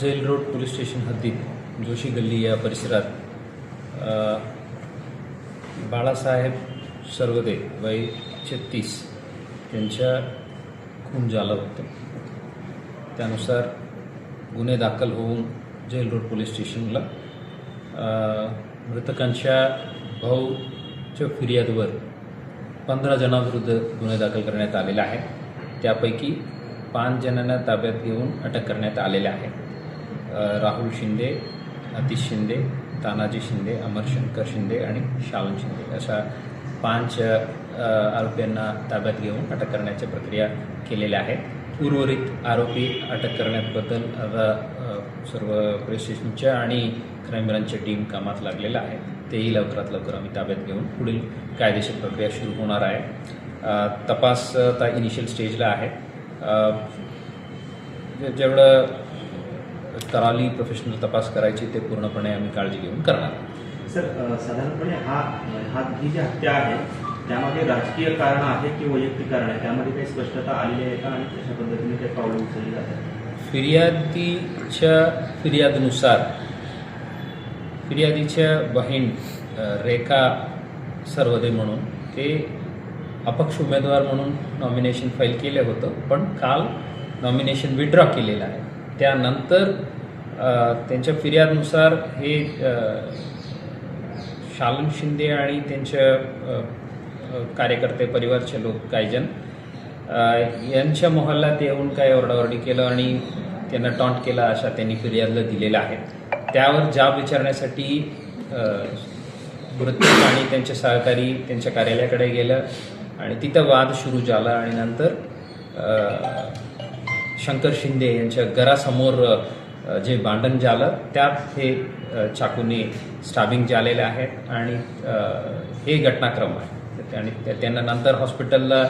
Gel road police station हद्दीत जोशी गल्ली या परिसरात बाळासाहेब सर्वदे वय छत्तीस यांच्या खून झालं होतं. त्यानुसार गुन्हे दाखल होऊन जेल रोड पोलीस स्टेशनला मृतकांच्या भाऊच्या फिर्यादवर पंधरा जणांविरुद्ध गुन्हे दाखल करण्यात आलेला आहे. त्यापैकी पाच जणांना ताब्यात घेऊन अटक करण्यात आलेले आहे. राहुल शिंदे अतिश शिंदे तानाजी शिंदे अमरशंकर शिंदे आणि शालन शिंदे अशा पाच आरोपींना ताब्यात घेऊन अटक करण्याच्या प्रक्रिया केलेल्या आहेत उर्वरित आरोपी अटक करण्याबद्दल आता सर्व पोलीस स्टेशनच्या आणि क्राईम ब्रांचच्या टीम कामात लागलेलं आहे. तेही लवकरात लवकर आम्ही ताब्यात घेऊन पुढील कायदेशीर प्रक्रिया सुरू होणार आहे. तपास आता इनिशियल स्टेजला आहे. जेवढं कराली प्रोफेशनल तपास करायची ते पूर्णपणे आम्ही काळजी घेऊन करणार. सर साधारणपणे हा हा ही जी हत्या आहे त्यामध्ये राजकीय कारण आहे की वैयक्तिक कारण आहे? त्यामध्ये काही स्पष्टता आलेली आहे का आणि कशा पद्धतीने काही पावलं उचलली जातात फिर्यादीच्या फिर्यादनुसार फिर्यादीच्या बहीण रेखा सर्वदे म्हणून ते अपक्ष उमेदवार म्हणून नॉमिनेशन फाईल केलं होतं पण काल नॉमिनेशन विड्रॉ केलेलं आहे. त्यानंतर त्यांच्या फिर्यादनुसार हे शालन शिंदे आणि त्यांच्या कार्यकर्ते परिवारचे लोक कायजन यांच्या मोहल्ल्यात येऊन काय ओरडाओरडी केलं आणि त्यांना टॉन्ट केला अशा त्यांनी फिर्यादला दिलेल्या आहेत. त्यावर जाब विचारण्यासाठी अ, मृत्यू आणि त्यांचे सहकारी त्यांच्या कार्यालयाकडे गेलं आणि तिथं वाद सुरू झाला आणि नंतर शंकर शिंदे यांच्या घरासमोर जे भांडण झालं त्यात हे चाकूने स्टाबिंग झालेले आहेत आणि हे घटनाक्रम आहे. आणि त्या- त्यांना नंतर हॉस्पिटलला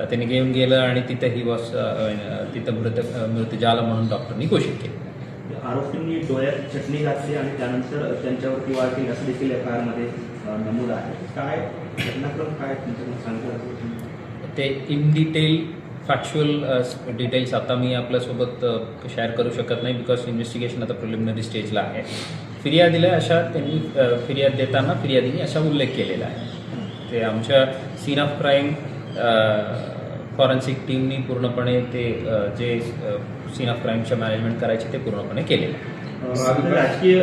त्यांनी घेऊन गेलं आणि तिथं ही वॉस तिथं मृत मृत्यू झाला म्हणून डॉक्टरनी घोषित केलं. आरोपींनी डोळ्यात चटणी घातली आणि त्यानंतर त्यांच्यावरती वार केली असं देखील एफ आय आरमध्ये नमूद आहे. काय घटनाक्रम काय तुमच्याकडून सांगता ते in detail factual details uh, आता मी आपल्यासोबत uh, शेअर करू शकत नाही बिकॉज इन्व्हेस्टिगेशन आता प्रिलिमिनरी स्टेजला आहे. फिर्यादीला अशा त्यांनी uh, फिर्याद देताना फिर्यादीने असा उल्लेख केलेला आहे. ते आमच्या सीन ऑफ क्राईम फॉरेन्सिक टीमनी पूर्णपणे ते जे सीन ऑफ क्राईमच्या मॅनेजमेंट करायचे ते पूर्णपणे केलेलं आहे. राजकीय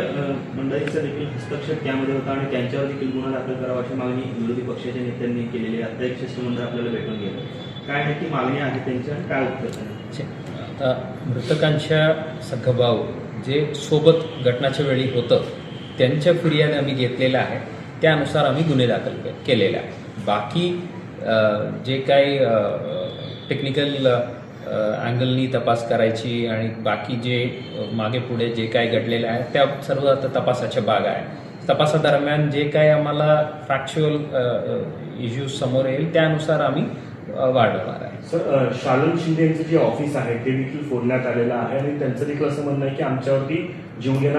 मंडळींचा देखील हस्तक्षेप त्यामध्ये होता आणि त्यांच्यावर देखील गुन्हा दाखल करावा अशी मागणी विरोधी पक्षाच्या नेत्यांनी केलेली आहे. आता एक शिष्टमंडळ आपल्याला भेटून गेलं. काय नक्की मागणी आहे त्यांची आणि काय उत्तर आता मृतकांच्या सखभाऊ जे सोबत घटनाच्या वेळी होतं त्यांच्या फिर्याद आम्ही घेतलेल्या आहे. त्यानुसार आम्ही गुन्हे दाखल केलेले आहे. बाकी जे काही टेक्निकल अँगलनी तपास करायची आणि बाकी जे मागे पुढे जे काय घडलेलं आहे त्या सर्व आता तपासाच्या भाग आहे. तपासादरम्यान जे काय आम्हाला फॅक्च्युअल इश्यूज समोर येईल त्यानुसार आम्ही वाढवणार आहे. सर अ, शालन शिंदे यांचं जे ऑफिस आहे ते देखील फोडण्यात आलेलं आहे आणि त्यांचं देखील असं म्हणणं आहे की आमच्यावरती जीवघेणा